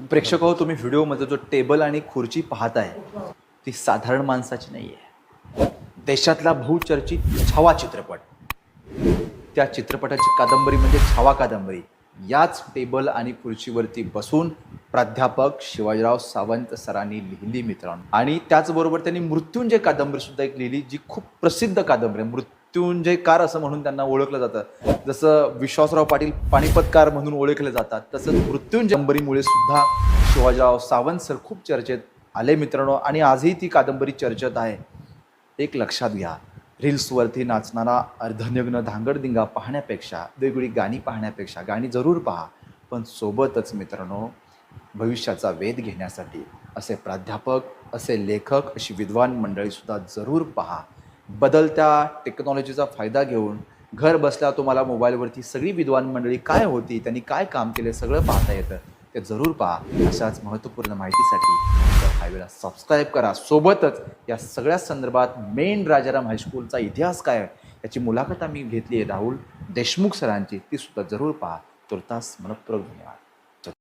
प्रेक्षक हो तुम्ही व्हिडिओमध्ये जो टेबल आणि खुर्ची पाहताय ती साधारण माणसाची नाही आहे देशातला बहुचर्चित छावा चित्रपट. त्या चित्रपटाची कादंबरी म्हणजे छावा कादंबरी. याच टेबल आणि खुर्चीवरती बसून प्राध्यापक शिवाजीराव सावंत सरांनी लिहिली मित्रांनो. आणि त्याचबरोबर त्यांनी मृत्युंजय कादंबरी सुद्धा एक लिहिली जी खूप प्रसिद्ध कादंबरी आहे. मृत्यू मृत्युंजय कार असं म्हणून त्यांना ओळखलं जातं. जसं विश्वासराव पाटील पानिपतकार म्हणून ओळखले जातात तसंच मृत्युंजय अंबरीमुळे सुद्धा शिवाजीराव सावंत सर खूप चर्चेत आले मित्रांनो आणि आजही ती कादंबरी चर्चेत आहे. एक लक्षात घ्या रील्सवरती नाचणारा अर्धनग्न धांगडदिंगा पाहण्यापेक्षा वेगवेगळी गाणी पाहण्यापेक्षा गाणी जरूर पहा. पण सोबतच मित्रांनो भविष्याचा वेध घेण्यासाठी असे प्राध्यापक असे लेखक अशी विद्वान मंडळीसुद्धा जरूर पहा. बदलत्या टेक्नॉलॉजीचा फायदा घेऊन घर बसल्या तुम्हाला मोबाईलवरती सगळी विद्वान मंडळी काय होती त्यांनी काय काम केले सगळं पाहता येतं. ते जरूर पहा. अशाच महत्त्वपूर्ण माहितीसाठी तर हायवेला सबस्क्राईब करा. सोबतच या सगळ्या संदर्भात मेन राजाराम हायस्कूलचा इतिहास काय आहे याची मुलाखत आम्ही घेतली आहे राहुल देशमुख सरांची. ती सुद्धा जरूर पहा. तुर्तास मनपूर्वक धन्यवाद.